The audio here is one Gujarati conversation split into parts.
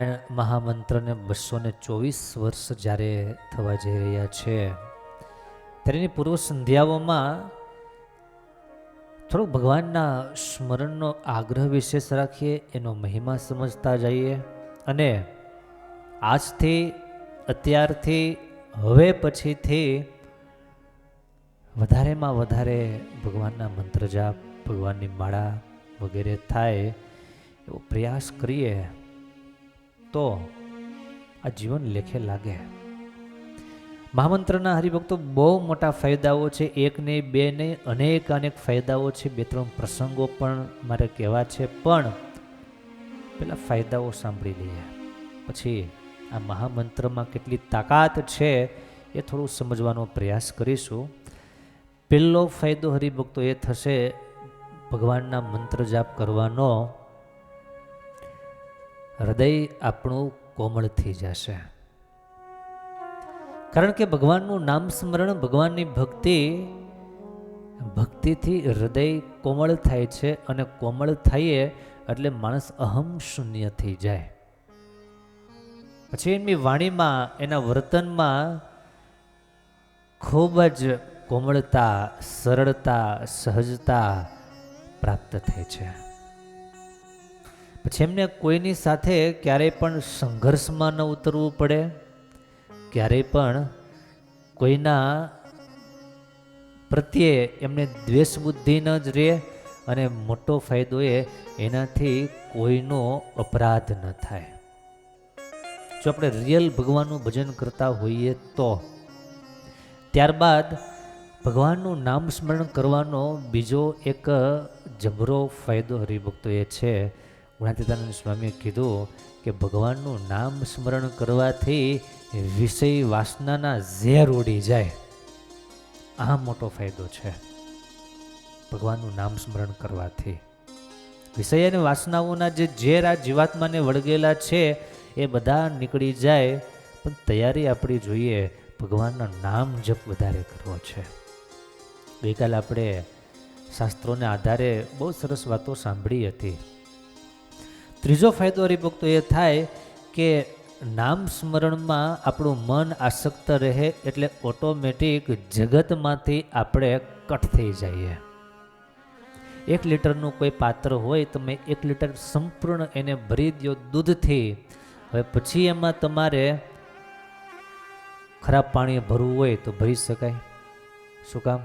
મહામંત્રને બસો ને ચોવીસ વર્ષ જ્યારે થવા જઈ રહ્યા છે ત્યારેની પૂર્વ સંધ્યાઓમાં થોડુંક ભગવાનના સ્મરણનો આગ્રહ વિશેષ રાખીએ, એનો મહિમા સમજતા જઈએ અને આજથી, અત્યારથી, હવે પછીથી વધારેમાં વધારે ભગવાનના મંત્ર જાપ, ભગવાનની માળા વગેરે થાય એવો પ્રયાસ કરીએ. તો આ જીવન લેખે લાગે. મહામંત્રના હરિભક્તો બહુ મોટા ફાયદાઓ છે. એક નહીં બે નહીં અનેક અનેક ફાયદાઓ છે. બે ત્રણ પ્રસંગો પણ મારે કહેવા છે. પણ પેલા ફાયદાઓ સાંભળી લઈએ. પછી આ મહામંત્રમાં કેટલી તાકાત છે એ થોડું સમજવાનો પ્રયાસ કરીશું. પહેલો ફાયદો હરિભક્તો એ થશે ભગવાનના મંત્ર જાપ કરવાનો. હૃદય આપણું કોમળ થઈ જશે. કારણ કે ભગવાનનું નામ સ્મરણ ભગવાનની ભક્તિ, ભક્તિથી હૃદય કોમળ થાય છે અને કોમળ થઈએ એટલે માણસ અહમ શૂન્ય થઈ જાય. પછી એમની વાણીમાં, એના વર્તનમાં ખૂબ જ કોમળતા, સરળતા, સહજતા પ્રાપ્ત થાય છે. પછી એમને કોઈની સાથે ક્યારેય પણ સંઘર્ષમાં ન ઉતરવું પડે, ક્યારેય પણ કોઈના પ્રત્યે એમને દ્વેષ બુદ્ધિ ન જ રહે અને મોટો ફાયદો એ એનાથી કોઈનો અપરાધ ન થાય. જો આપણે રિયલ ભગવાનનું ભજન કરતા હોઈએ તો, ત્યારબાદ ભગવાનનું નામ સ્મરણ કરવાનો બીજો એક જબરો ફાયદો હરિભક્તો એ છે. ગુણાતીતાનંદ સ્વામીએ કીધું કે ભગવાનનું નામ સ્મરણ કરવાથી વિષય વાસનાના ઝેર ઉડી જાય. આ મોટો ફાયદો છે. ભગવાનનું નામ સ્મરણ કરવાથી. વિષય અને વાસનાઓના જે ઝેર આ જીવાત્માને વળગેલા છે, એ બધા નીકળી જાય, પણ તૈયારી આપણી જોઈએ ભગવાનના નામ જપ વધારે કરવો છે. ગઈકાલે આપણે શાસ્ત્રોને આધારે બહુ સરસ વાતો સાંભળી હતી. ત્રીજો ફાયદો હરિભક્તો એ થાય કે નામ સ્મરણમાં આપણું મન આસક્ત રહે એટલે ઓટોમેટિક જગતમાંથી આપણે કટ થઈ જઈએ. એક લીટરનું કોઈ પાત્ર હોય તમે એક લીટર સંપૂર્ણ એને ભરી દો દૂધથી. હવે પછી એમાં તમારે ખરાબ પાણી ભરવું હોય તો ભરી શકાય. શું કામ?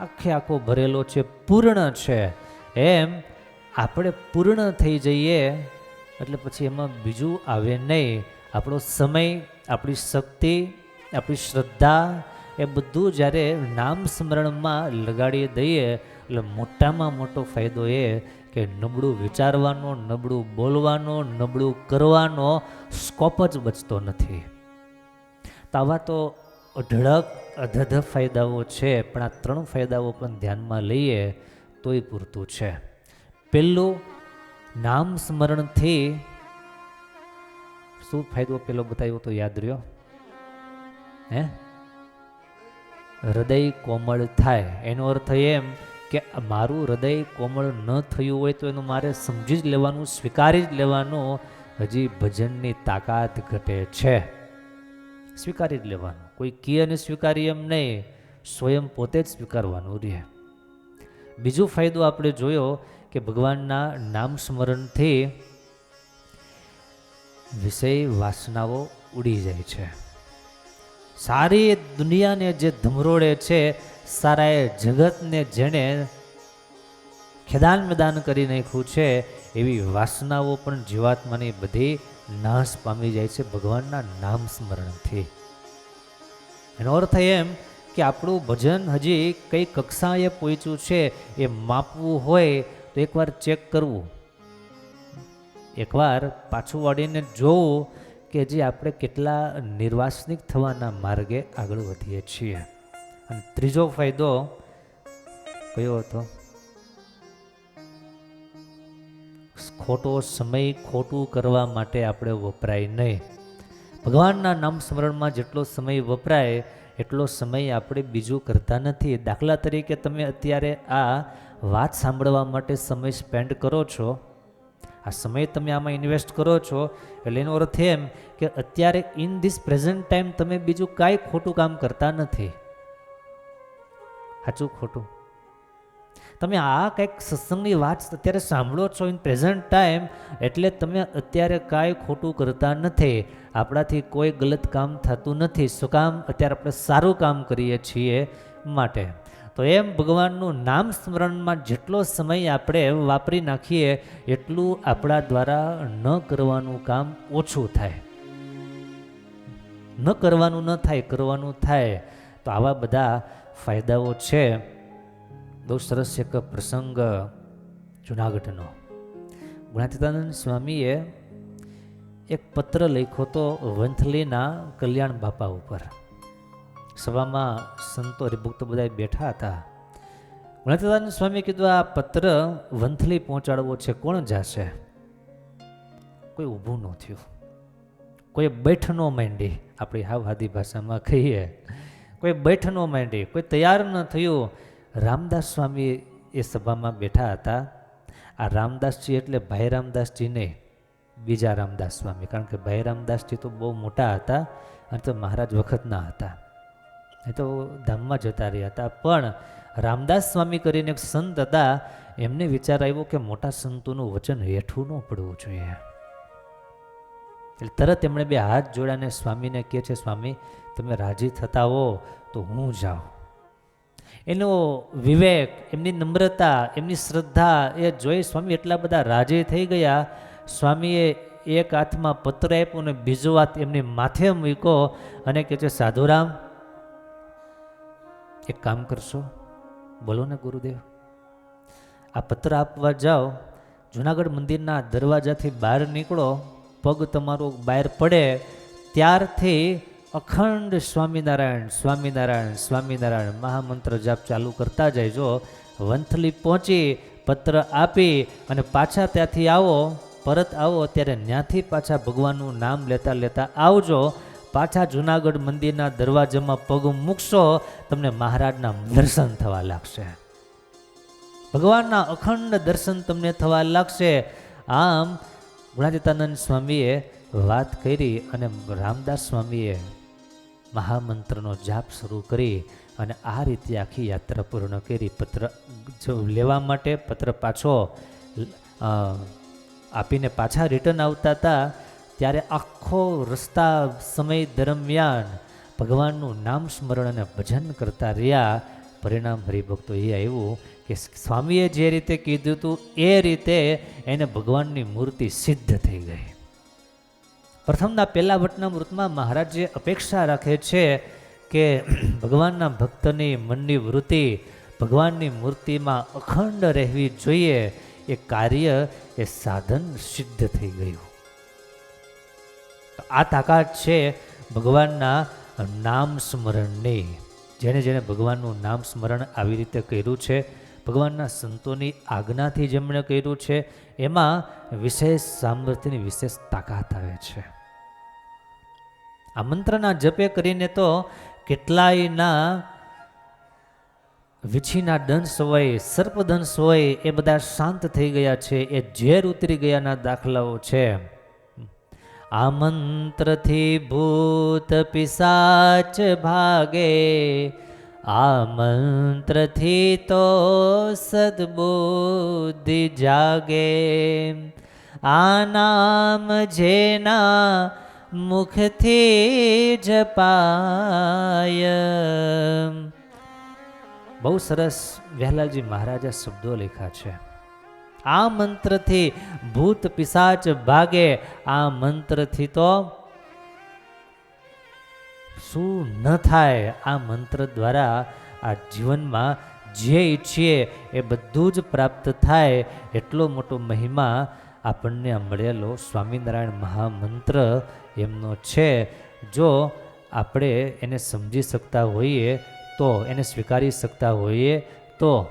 આખે આખો ભરેલો છે, પૂર્ણ છે. એમ આપણે પૂર્ણ થઈ જઈએ, એટલે પછી એમાં બીજું આવે નહીં. આપણો સમય, આપણી શક્તિ, આપણી શ્રદ્ધા, એ બધું જ્યારે નામ સ્મરણમાં લગાડી દઈએ, એટલે મોટામાં મોટો ફાયદો એ કે નબળું વિચારવાનો, નબળું બોલવાનો, નબળું કરવાનો સ્કોપ જ બચતો નથી. તો આવા તો અઢળક, અધધ ફાયદાઓ છે, પણ આ ત્રણ ફાયદાઓ પણ ધ્યાનમાં લઈએ, તોય પૂરતું છે. પહેલું નામ સ્મરણથી શું ફાયદો પેલો બતાવ્યો તો યાદ રહ્યો? હે? હૃદય કોમળ થાય. એનો અર્થ એમ કે મારું હૃદય કોમળ ન થયું હોય તો એનું મારે સમજી જ લેવાનું, સ્વીકારી જ લેવાનું. હજી ભજનની તાકાત ઘટે છે. સ્વીકારી જ લેવાનું. કોઈ કી અને સ્વીકારી એમ નહીં, સ્વયં પોતે જ સ્વીકારવાનું રહે. બીજો ફાયદો આપણે જોયો કે ભગવાનના નામ સ્મરણથી વિષય વાસનાઓ ઉડી જાય છે. સારી દુનિયાને જે ધમરોડે છે સારા એ જગતને જેણે ખેદાન મેદાન કરી નાખ્યું છે, એવી વાસનાઓ પણ જીવાત્માની બધી નાશ પામી જાય છે ભગવાનના નામ સ્મરણથી. એનો અર્થ એમ કે આપણું ભજન હજી કઈ કક્ષાએ પહોંચ્યું છે એ માપવું હોય તો એકવાર ચેક કરવું. એકવાર પાછું વળીને જોવું કે જે, આપણે કેટલા નિર્વાસનિક થવાના માર્ગે આગળ વધીએ છીએ. અને ત્રીજો ફાયદો કયો હતો? ખોટો સમય ખોટું કરવા માટે આપણે વપરાય નહીં. ભગવાનના નામ સ્મરણમાં જેટલો સમય વપરાય, એટલો સમય આપણે બીજું કરતા નથી. દાખલા તરીકે તમે અત્યારે આ વાત સાંભળવા માટે સમય સ્પેન્ડ કરો છો? આ સમય તમે આમાં ઇન્વેસ્ટ કરો છો? એટલે એનો અર્થ એમ કે અત્યારે ઇન ધીસ પ્રેઝન્ટ ટાઈમ તમે બીજું કાંઈ ખોટું કામ કરતા નથી. સાચું ખોટું? તમે આ કંઈક સત્સંગની વાત અત્યારે સાંભળો છો ઇન પ્રેઝન્ટ ટાઈમ એટલે તમે અત્યારે કાંઈ ખોટું કરતા નથી. આપણાથી કોઈ ગલત કામ થતું નથી. શું કામ? અત્યારે આપણે સારું કામ કરીએ છીએ માટે. તો એમ ભગવાનનું નામ સ્મરણમાં જેટલો સમય આપણે વાપરી નાખીએ, એટલું આપણા દ્વારા ન કરવાનું કામ ઓછું થાય. ન કરવાનું ન થાય, કરવાનું થાય. તો આવા બધા ફાયદાઓ છે. બહુ સરસ એક પ્રસંગ જુનાગઢનો. ગુણાતીતાનંદ સ્વામીએ એક પત્ર લખ્યો તો વંથલીના કલ્યાણ બાપા ઉપર. સભામાં સંતો હરિભક્તો બધા બેઠા હતા. ગુણાતીતાનંદ સ્વામીએ કીધું, આ પત્ર વંથલી પહોંચાડવો છે, કોણ જાશે? કોઈ ઊભું ન થયું. કોઈ બેઠ ન માંડી, આપણી હાવ હાદી ભાષામાં કહીએ. કોઈ બેઠ ન માંડી, કોઈ તૈયાર ન થયું. રામદાસ સ્વામી એ સભામાં બેઠા હતા. આ રામદાસજી એટલે ભાઈ રામદાસજીને બીજા રામદાસ સ્વામી. કારણ કે ભાઈ રામદાસજી તો બહુ મોટા હતા અને તો મહારાજ વખતના હતા. એ તો ધામમાં જતા રહ્યા હતા. પણ રામદાસ સ્વામી કરીને એક સંત હતા, એમને વિચાર આવ્યો કે મોટા સંતોનું વચન હેઠું ન પડવું જોઈએ. એટલે તરત એમણે બે હાથ જોડાને સ્વામીને કહે છે, સ્વામી, તમે રાજી થતા હો તો હું જાઉં. એનો વિવેક, એમની નમ્રતા, એમની શ્રદ્ધા એ જોઈ સ્વામી એટલા બધા રાજી થઈ ગયા. સ્વામીએ એક હાથમાં પત્ર આપ્યો અને બીજો હાથ એમની માથે મૂક્યો અને કહે છે, સાધુરામ એક કામ કરશો? બોલો ને ગુરુદેવ. આ પત્ર આપવા જાઓ, જુનાગઢ મંદિરના દરવાજાથી બહાર નીકળો, પગ તમારો બહાર પડે, ત્યારથી અખંડ સ્વામિનારાયણ સ્વામિનારાયણ સ્વામિનારાયણ મહામંત્ર જાપ ચાલુ કરતા જઈજો વંથલી પહોંચી પત્ર આપી અને પાછા ત્યાંથી આવો, પરત આવો, ત્યારે ત્યાંથી પાછા ભગવાનનું નામ લેતા લેતા આવજો. પાછા જુનાગઢ મંદિરના દરવાજામાં પગ મૂકશો, તમને મહારાજના દર્શન થવા લાગશે. ભગવાનના અખંડ દર્શન તમને થવા લાગશે. આમ, ગુણાતીતાનંદ સ્વામીએ વાત કરી અને રામદાસ સ્વામીએ મહામંત્રનો જાપ શરૂ કરી અને આ રીતે આખી યાત્રા પૂર્ણ કરી. પત્ર લેવા માટે પત્ર પાછો આપીને પાછા રિટર્ન આવતા હતા. ત્યારે આખો રસ્તા સમય દરમિયાન ભગવાનનું નામ સ્મરણ અને ભજન કરતા રહ્યા. પરિણામ હરિભક્તો એ આવ્યું કે સ્વામીએ જે રીતે કીધું હતું એ રીતે એને ભગવાનની મૂર્તિ સિદ્ધ થઈ ગઈ. પ્રથમના પહેલા વટનામૃતમાં મૃતમાં મહારાજે અપેક્ષા રાખે છે કે ભગવાનના ભક્તની મનની વૃત્તિ ભગવાનની મૂર્તિમાં અખંડ રહેવી જોઈએ. એ કાર્ય, એ સાધન સિદ્ધ થઈ ગયું. આ તાકાત છે ભગવાનના નામ સ્મરણની. જેણે જેણે ભગવાનનું નામ સ્મરણ આવી રીતે કર્યું છે, ભગવાનના સંતોની આજ્ઞાથી જેમણે કર્યું છે, એમાં વિશેષ સામર્થ્યની વિશેષ તાકાત આવે છે. આ મંત્રના જપે કરીને તો કેટલાયના વીછીના દંશ હોય સર્પદંશ હોય એ બધા શાંત થઈ ગયા છે, એ ઝેર ઉતરી ગયાના દાખલાઓ છે. આ મંત્રથી ભૂત પિસાચ ભાગે આ મંત્રથી તો સદબુદ્ધિ જાગે આ નામ જેના મુખથી જપાય બહુ સરસ વહેલાજી મહારાજા શબ્દો લખ્યા છે. આ મંત્રથી ભૂત પિશાચ ભાગે, આ મંત્રથી તો શું ન થાય? આ મંત્ર દ્વારા આ જીવનમાં જે ઈચ્છીએ એ બધું જ પ્રાપ્ત થાય. એટલો મોટો મહિમા આપણને મળેલો સ્વામિનારાયણ મહામંત્ર એમનો છે. જો આપણે એને સમજી શકતા હોઈએ, તો, એને સ્વીકારી શકતા હોઈએ, તો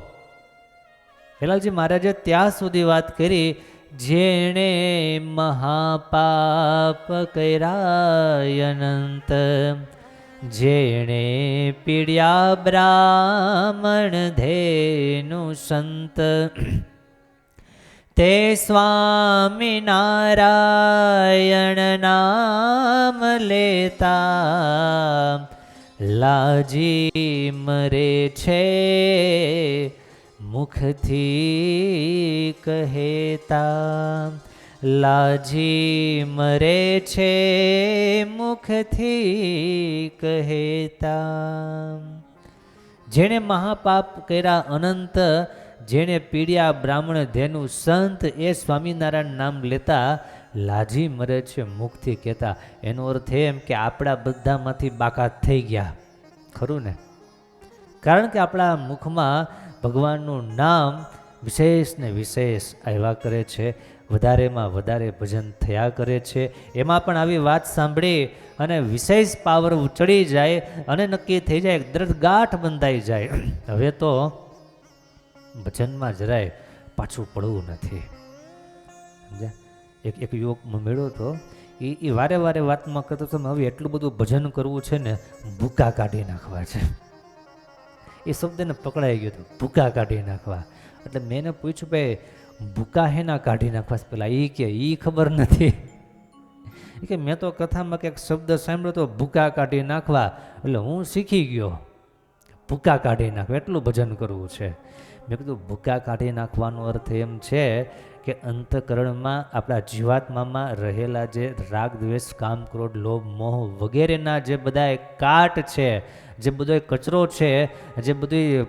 હેલાલજી મહારાજે ત્યાં સુધી વાત કરી, જેણે મહાપાપ કર્યા અનંત, જેણે પીડ્યા બ્રાહ્મણ ધેનુ સંત, તે સ્વામી નારાયણ નામ લેતા, લાજી મરે છે મુખથી કહેતા, લાજી મરે છે મુખથી કહેતા. જેણે મહાપાપ કર્યા અનંત, જેણે પીડ્યા બ્રાહ્મણ ધેનું સંત, એ સ્વામિનારાયણ નામ લેતા લાજી મરે છે મુખથી કહેતા. એનો અર્થ એમ કે આપણા બધામાંથી બાકાત થઈ ગયા. ખરું ને? કારણ કે આપણા મુખમાં ભગવાનનું નામ વિશેષ ને વિશેષ આવ્યા કરે છે. વધારેમાં વધારે ભજન થયા કરે છે. એમાં પણ આવી વાત સાંભળી અને વિશેષ પાવર ઉચડી જાય અને નક્કી થઈ જાય દ્રઢ ગાંઠ બંધાઈ જાય. હવે તો ભજનમાં જરાય પાછું પડવું નથી. એક એક યુવક મેળો હતો. એ એ વારે વારે વાતમાં કરતો તમે હવે એટલું બધું ભજન કરવું છે ને, ભૂકા કાઢી નાખવા છે. એ શબ્દને પકડાઈ ગયો હતો. ભૂકા કાઢી નાખવા. એટલે મેં એને પૂછ્યું, ભાઈ, ભૂકા હેના કાઢી નાખવા? પેલા એ કે એ ખબર નથી. કે, મેં તો કથામાં કંઈક શબ્દ સાંભળ્યો તો ભૂકા કાઢી નાખવા. એટલે હું શીખી ગયો. ભૂકા કાઢી નાખવા. એટલું ભજન કરવું છે. મેં કીધું, ભૂકા કાઢી નાખવાનો અર્થ એમ છે કે અંતકરણમાં આપણા જીવાત્મામાં રહેલા જે રાગ દ્વેષ કામ ક્રોધ લોભ, મોહ વગેરેના જે બધા કાટ છે જે બધો કચરો છે, જે બધું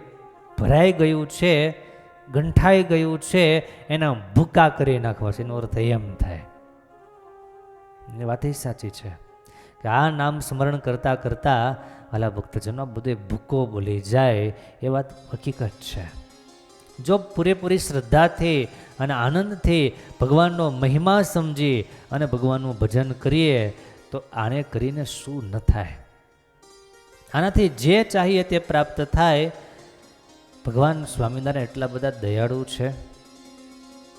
ભરાઈ ગયું છે, ગંઠાઈ ગયું છે, એના ભૂકા કરી નાખવા છે. એનો અર્થ એમ થાય. એ વાત એ સાચી છે કે આ નામ સ્મરણ કરતાં કરતાં વાલા ભક્તજનો બધે ભૂકો બોલી જાય એ વાત હકીકત છે. જો પૂરેપૂરી શ્રદ્ધાથી અને આનંદથી ભગવાનનો મહિમા સમજી અને ભગવાનનું ભજન કરીએ તો આને કરીને શું ન થાય? આનાથી જે ચાહીએ તે પ્રાપ્ત થાય. ભગવાન સ્વામિનારાયણ એટલા બધા દયાળુ છે.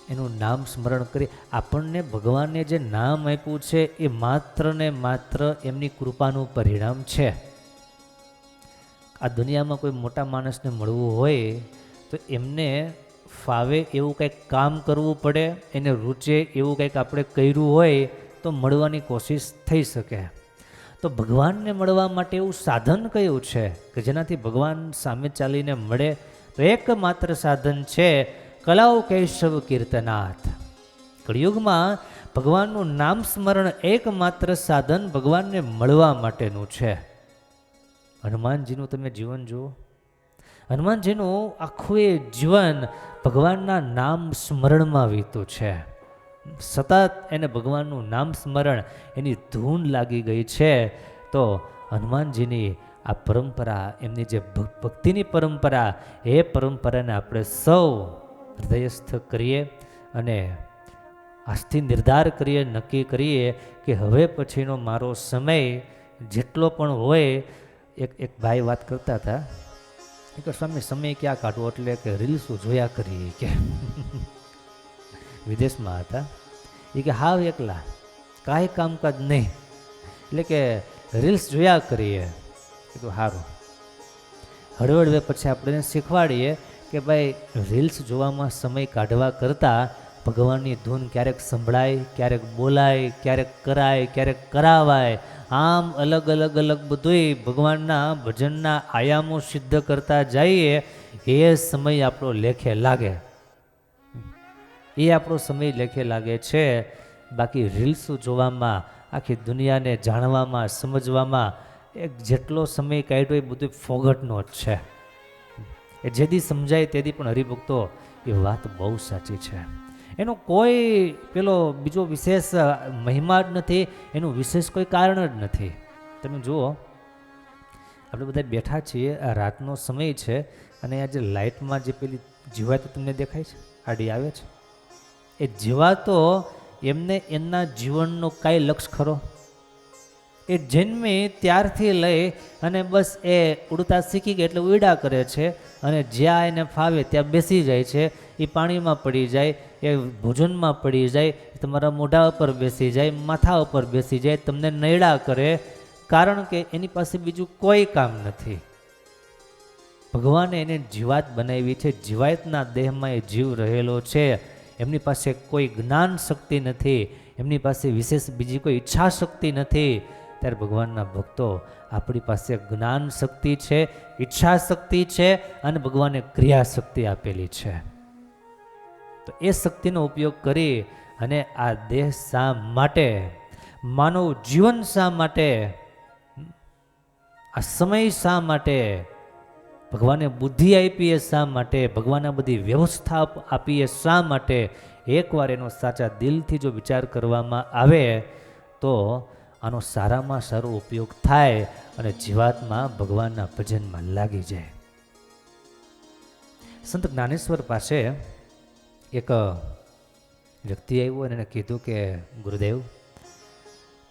એનું નામ સ્મરણ કરી આપણને ભગવાને જે નામ આપ્યું છે એ માત્ર ને માત્ર એમની કૃપાનું પરિણામ છે. આ દુનિયામાં કોઈ મોટા માણસને મળવું હોય તો એમને ફાવે એવું કંઈક કામ કરવું પડે, એને રૂચે એવું કંઈક આપણે કર્યું હોય તો મળવાની કોશિશ થઈ શકે. તો ભગવાનને મળવા માટે એવું સાધન કયું છે? કે જેનાથી ભગવાન સામે ચાલીને મળે તો એકમાત્ર સાધન છે કલાઓ કેશવ કીર્તનાથ. કળિયુગમાં ભગવાનનું નામ સ્મરણ એકમાત્ર સાધન ભગવાનને મળવા માટેનું છે. હનુમાનજીનું તમે જીવન જુઓ. હનુમાનજીનું આખું એ જીવન ભગવાનના નામ સ્મરણમાં વીતું છે. સતત એને ભગવાનનું નામ સ્મરણ એની ધૂન લાગી ગઈ છે, તો હનુમાનજીની આ પરંપરા, એમની જે ભક્તિની પરંપરા, એ પરંપરાને આપણે સૌ હૃદયસ્થ કરીએ અને આજથી નિર્ધાર કરીએ, નક્કી કરીએ કે હવે પછીનો મારો સમય જેટલો પણ હોય, એક એક ભાઈ વાત કરતા હતા કે સ્વામી, સમય ક્યાં કાઢવો? એટલે કે, રીલ્સો જોયા કરીએ કે. વિદેશમાં હતા. એ કે, હાવ એકલા. કાંઈ કામકાજ નહીં. એટલે કે, રીલ્સ જોયા કરીએ. કીધું સારું હળવળવે પછી આપણે શીખવાડીએ કે, ભાઈ, રીલ્સ જોવામાં સમય કાઢવા કરતાં ભગવાનની ધૂન ક્યારેક સંભળાય, ક્યારેક બોલાય, ક્યારેક કરાય, ક્યારેક કરાવાય. આમ અલગ અલગ અલગ બધુંય ભગવાનના ભજનના આયામો સિદ્ધ કરતા જઈએ, એ સમય આપણો લેખે લાગે. એ આપણો સમય લેખે લાગે છે. બાકી રીલ્સ જોવામાં, આખી દુનિયાને જાણવામાં, સમજવામાં, એક જેટલો સમય કાઢ્યો એ બધું ફોગટનો જ છે. એ જેદી સમજાય તેદી પણ હરિભક્તો, એ વાત બહુ સાચી છે. એનો કોઈ પેલો બીજો વિશેષ મહિમા જ નથી, એનું વિશેષ કોઈ કારણ જ નથી. તમે જુઓ, આપણે બધા બેઠા છીએ, આ રાતનો સમય છે, અને આ જે લાઇટમાં જે પેલી જીવાત તમને દેખાય છે, આડી આવે છે. એ જીવાતો એમને એમના જીવનનો કાંઈ લક્ષ ખરો. એ જન્મે ત્યારથી લઈ અને બસ એ ઉડતા શીખી ગયા એટલે ઉડા કરે છે અને જ્યાં એને ફાવે ત્યાં બેસી જાય છે. એ પાણીમાં પડી જાય, એ ભોજનમાં પડી જાય તમારા મોઢા ઉપર બેસી જાય, માથા ઉપર બેસી જાય, તમને નૈડા કરે, કારણ કે એની પાસે બીજું કોઈ કામ નથી. ભગવાને એને જીવાત બનાવી છે, જીવાતના દેહમાં એ જીવ રહેલો છે. એમની પાસે કોઈ જ્ઞાન શક્તિ નથી, એમની પાસે વિશેષ બીજી કોઈ ઈચ્છા શક્તિ નથી, ત્યારે ભગવાનના ભક્તો આપણી પાસે જ્ઞાન શક્તિ છે, ઈચ્છા શક્તિ છે અને ભગવાને ક્રિયા શક્તિ આપેલી છે. તો એ શક્તિનો ઉપયોગ કરી અને આ દેહ શા માટે, માનવ જીવન શા માટે, આ સમય શા માટે ભગવાને બુદ્ધિ આપી એ શા માટે? ભગવાને બધી વ્યવસ્થા આપ- એ શા માટે? એકવાર એનો સાચા દિલથી જો વિચાર કરવામાં આવે, તો આનો સારામાં સારો ઉપયોગ થાય અને જીવાતમાં ભગવાનના ભજનમાં લાગી જાય. સંત જ્ઞાનેશ્વર પાસે એક વ્યક્તિ આવ્યો અને એને કીધું કે, ગુરુદેવ,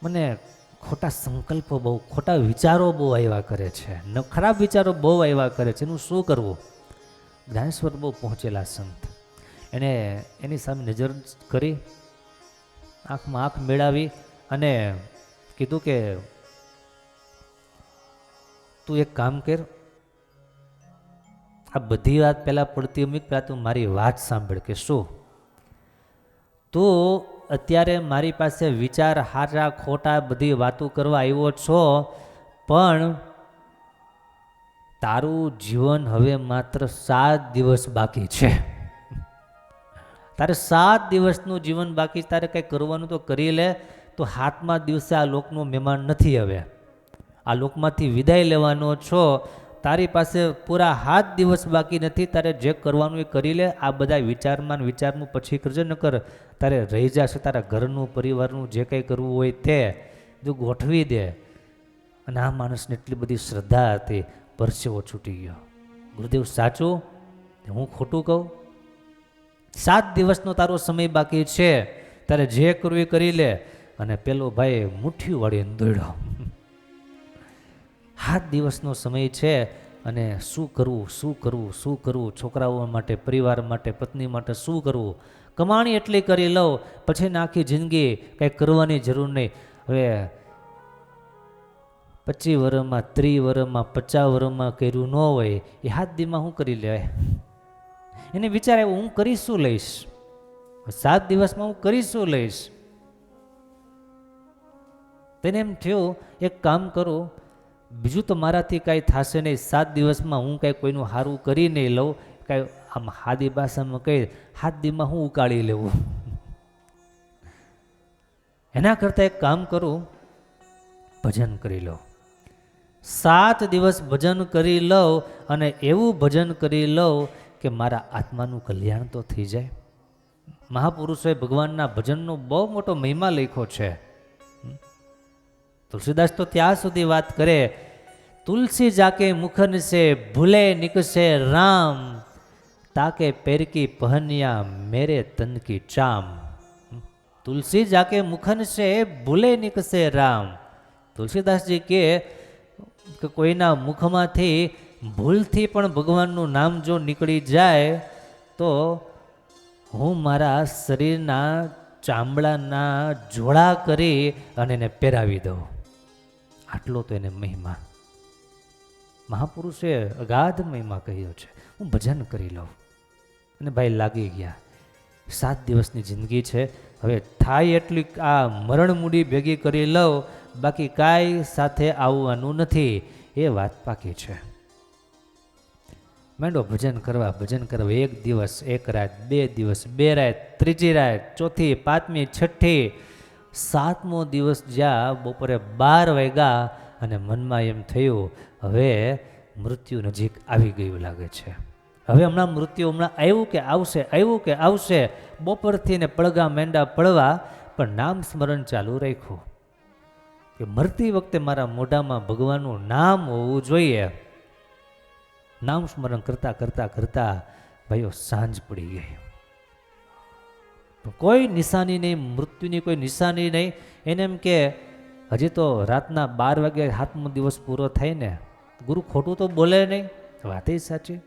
મને ખોટા સંકલ્પો બહુ, ખોટા વિચારો બહુ આવ્યા કરે છે. ન, ખરાબ વિચારો બહુ આવ્યા કરે છે. એનું શું કરવું? જ્ઞાનેશ્વર બહુ પહોંચેલા સંત. એને એની સામે નજર કરી, આંખમાં આંખ મેળાવી અને કીધું કે, તું એક કામ કર, આ બધી વાત પહેલાં પડતી મૂક પહેલાં તું મારી વાત સાંભળ કે શું? તું અત્યારે મારી પાસે વિચાર, હારા, ખોટા બધી વાતો કરવા આવ્યો છો, પણ તારું જીવન હવે માત્ર સાત દિવસ બાકી છે. તારે સાત દિવસનું જીવન બાકી તારે કંઈ કરવાનું તો કરી લે, તો હાથમાં દિવસે આ લોકનો મહેમાન નથી હવે. આ લોકમાંથી વિદાય લેવાનો છો તારી પાસે પૂરા હાથ દિવસ બાકી નથી, તારે જે કરવાનું એ કરી લે, આ બધા વિચારમાં વિચારનું પછી કરજે ન કર તારે રહી જશે તારા ઘરનું, પરિવારનું, જે કંઈ કરવું હોય તે જો ગોઠવી દે. અને આ માણસને એટલી બધી શ્રદ્ધા હતી, પરસેવો છૂટી ગયો. ગુરુદેવ, સાચું? હું ખોટું કહું? સાત દિવસનો તારો સમય બાકી છે, તારે જે કરવું એ કરી લે. અને પેલો ભાઈ મુઠ્ઠી વાળીને દોડ્યો સાત દિવસનો સમય છે અને શું કરવું શું કરવું શું કરવું? છોકરાઓ માટે, પરિવાર માટે, પત્ની માટે શું કરવું? કમાણી એટલી કરી લઉં, પછી આખી જિંદગી કંઈ કરવાની જરૂર નહીં. હવે પચીસ વર્ષમાં ત્રીસ વર્ષમાં પચાસ વર્ષમાં કર્યું ન હોય, એ હાથ દીમાં શું કરી લેવાય? એને વિચાર આવ્યો હું કરી શું લઈશ? સાત દિવસમાં હું કરી શું લઈશ? તેને એમ થયું, એક કામ કરું બીજું તો મારાથી કાંઈ થશે નહીં. સાત દિવસમાં હું કાંઈ કોઈનું સારું કરી નહીં લઉં. કાંઈ આમ હાદી ભાષામાં કહી હાથ દીમાં હું ઉકાળી લેવું? એના કરતાં એક કામ કરું, ભજન કરી લઉં સાત દિવસ ભજન કરી લઉં અને એવું ભજન કરી લઉં કે મારા આત્માનું કલ્યાણ તો થઈ જાય. મહાપુરુષોએ ભગવાનના ભજનનો બહુ મોટો મહિમા લખ્યો છે. તુલસીદાસ તો ત્યાં સુધી વાત કરે તુલસી જાકે મુખન સે ભૂલે નિકસે રામ, તાકે પેરકી પહનિયા મેરે તન કી ચામ. તુલસી જાકે મુખન સે ભૂલે નિકસે રામ. તુલસીદાસજી કે કોઈના મુખમાંથી ભૂલથી પણ ભગવાનનું નામ જો નીકળી જાય, તો હું મારા શરીરના ચામડાના જોડા કરી અને એને પહેરાવી દઉં. આટલો તો એને મહિમા. મહાપુરુષે અગાધ મહિમા કહ્યો છે, હું ભજન કરી લઉં. અને ભાઈ લાગી ગયા. સાત દિવસની જિંદગી છે. હવે થાય એટલી આ મરણ મૂડી ભેગી કરી લઉં, બાકી કાંઈ સાથે આવવાનું નથી. એ વાત પાકી છે. માંડો, ભજન કરવા ભજન કરવા. એક દિવસ, એક રાત, બે દિવસ, બે રાત, ત્રીજી રાત, ચોથી, પાંચમી, છઠ્ઠી. સાતમો દિવસ જ્યાં બપોરે બાર વાગ્યા અને મનમાં એમ થયું, હવે મૃત્યુ નજીક આવી ગયું લાગે છે. હવે હમણાં મૃત્યુ હમણાં આવ્યું કે આવશે, આવ્યું કે આવશે? બપોરથી ને પડગા મેંડા પડવા, પણ નામ સ્મરણ ચાલુ રાખ્યું. કે મરતી વખતે મારા મોઢામાં ભગવાનનું નામ હોવું જોઈએ. નામ સ્મરણ કરતાં કરતાં કરતાં ભાઈઓ સાંજ પડી ગઈ. કોઈ નિશાની નહીં, મૃત્યુની કોઈ નિશાની નહીં. એને એમ કે હજી તો રાતના બાર વાગે હાથમો દિવસ પૂરો થાય ને ગુરુ ખોટું તો બોલે નહીં. વાત એ સાચી.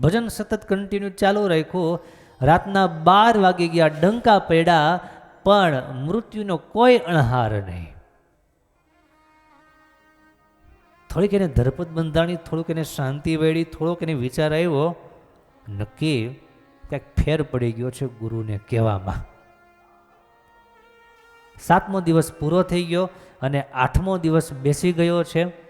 ભજન સતત કન્ટિન્યુ ચાલુ રાખ્યું. રાતના બાર વાગી ગયા, ડંકા પડ્યા, પણ મૃત્યુનો કોઈ અણહાર નહીં. થોડીક એને ધરપત બંધાણી, થોડુંક એને શાંતિ વેળી થોડોક એને વિચાર આવ્યો. નક્કી કંઈક ફેર પડી ગયો છે ગુરુને કહેવામાં. સાતમો દિવસ પૂરો થઈ ગયો અને આઠમો દિવસ બેસી ગયો છે.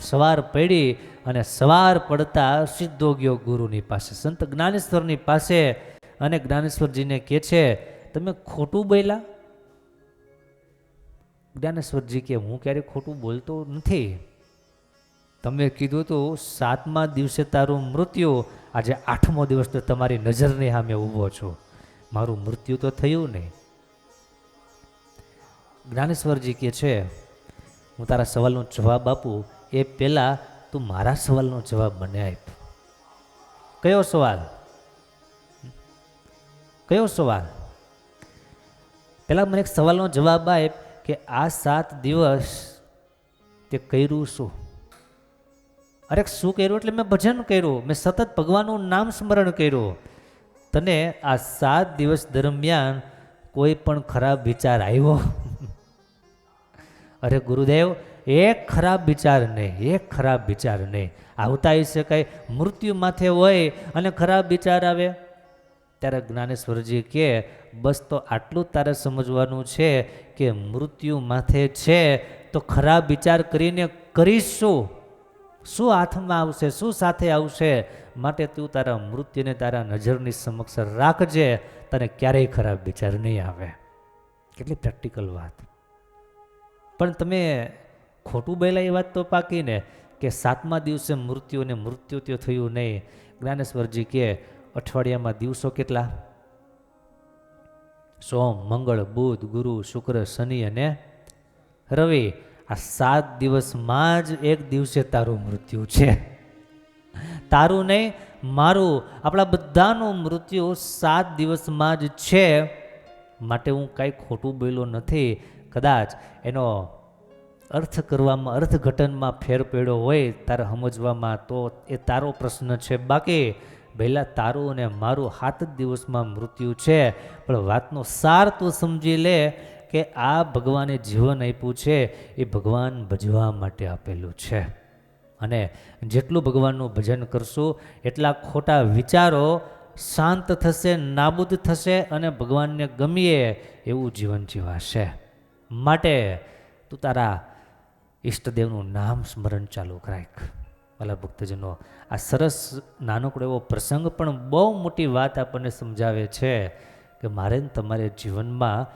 સવાર પડી અને સવાર પડતા સીધો ગયો ગુરુની પાસે, સંત જ્ઞાનેશ્વરની પાસે અને જ્ઞાનેશ્વરજીને કહે છે, તમે ખોટું બોલ્યા? જ્ઞાનેશ્વરજી કે, હું ક્યારેય ખોટું બોલતો નથી. તમે કીધું હતું સાતમા દિવસે તારું મૃત્યુ, આજે આઠમો દિવસ તો તમારી નજરની સામે ઊભો છું. મારું મૃત્યુ તો થયું નહીં. જ્ઞાનેશ્વરજી કે છે, હું તારા સવાલનો જવાબ આપું, એ પહેલાં તું મારા સવાલનો જવાબ મને આપ. કયો સવાલ? કયો સવાલ? પહેલાં મને એક સવાલનો જવાબ આપ કે આ સાત દિવસ તે કર્યું શું? અરે શું કર્યું? એટલે મેં ભજન કર્યું, મેં સતત ભગવાનનું નામ સ્મરણ કર્યું. તને આ સાત દિવસ દરમિયાન કોઈ પણ ખરાબ વિચાર આવ્યો? અરે ગુરુદેવ, એક ખરાબ વિચાર નહીં, એક ખરાબ વિચાર નહીં. આવતા હશે શકાય મૃત્યુ માથે હોય અને ખરાબ વિચાર આવે? ત્યારે જ્ઞાનેશ્વરજી કે, બસ તો આટલું તારે સમજવાનું છે કે મૃત્યુ માથે છે તો ખરાબ વિચાર કરીને કરીશ. શું શું હાથમાં આવશે? શું સાથે આવશે? માટે તું તારા મૃત્યુને તારા નજરની સમક્ષ રાખજે, તને ક્યારેય ખરાબ વિચાર નહીં આવે. કેટલી પ્રેક્ટિકલ વાત. પણ તમે ખોટું બોલ્યા એ વાત તો પાકી ને કે સાતમા દિવસે મૃત્યુ અને મૃત્યુ તો થયું નહીં. જ્ઞાનેશ્વરજી કે, અઠવાડિયામાં દિવસો કેટલા? સોમ, મંગળ, બુધ, ગુરુ, શુક્ર, શનિ અને રવિ. આ સાત દિવસમાં જ એક દિવસે તારું મૃત્યુ છે. તારું નહીં, મારું. આપણા બધાનું મૃત્યુ સાત દિવસમાં જ છે. માટે હું કાંઈ ખોટું બોલ્યો નથી. કદાચ એનો અર્થ કરવામાં અર્થઘટનમાં ફેર પડ્યો હોય તારે સમજવામાં, તો એ તારો પ્રશ્ન છે. બાકી પહેલાં તારું અને મારું સાત જ દિવસમાં મૃત્યુ છે. પણ વાતનો સાર તું સમજી લે કે આ ભગવાને જીવન આપ્યું છે, એ ભગવાન ભજવા માટે આપેલું છે. અને જેટલું ભગવાનનું ભજન કરશું, એટલા ખોટા વિચારો શાંત થશે, નાબૂદ થશે અને ભગવાનને ગમીએ એવું જીવન જીવાશે. માટે તું તારા ઈષ્ટદેવનું નામ સ્મરણ ચાલુ રાખ. વાલા ભક્તજનો, આ સરસ નાનકડો એવો પ્રસંગ પણ બહુ મોટી વાત આપણને સમજાવે છે કે મારે તમારે જીવનમાં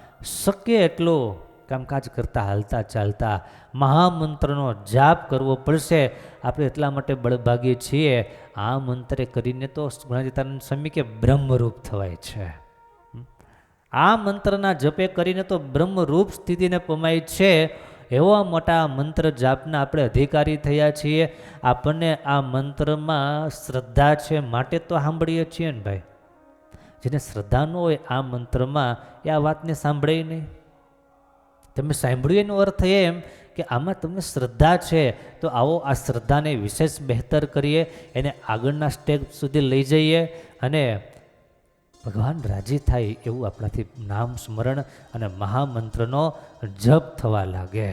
શક્ય એટલો કામકાજ કરતા, હાલતા, ચાલતા, મહામંત્રનો જાપ કરવો પડશે. આપણે એટલા માટે બળભાગીએ છીએ. આ મંત્રે કરીને તો ગુણાજીતાનંદ સ્વામી કે બ્રહ્મરૂપ થવાય છે. આ મંત્રના જપે કરીને તો બ્રહ્મરૂપ સ્થિતિને પમાય છે. એવા મોટા મંત્ર જાપના આપણે અધિકારી થયા છીએ. આપણને આ મંત્રમાં શ્રદ્ધા છે માટે તો સાંભળીએ છીએ ને ભાઈ. જેને શ્રદ્ધા ન હોય આ મંત્રમાં એ આ વાતને સાંભળે નહીં. તમે સાંભળ્યું એનો અર્થ એમ કે આમાં તમને શ્રદ્ધા છે, તો આવો આ શ્રદ્ધાને વિશેષ બહેતર કરીએ, એને આગળના સ્ટેપ સુધી લઈ જઈએ અને ભગવાન રાજી થાય એવું આપણાથી નામ સ્મરણ અને મહામંત્રનો જપ થવા લાગે.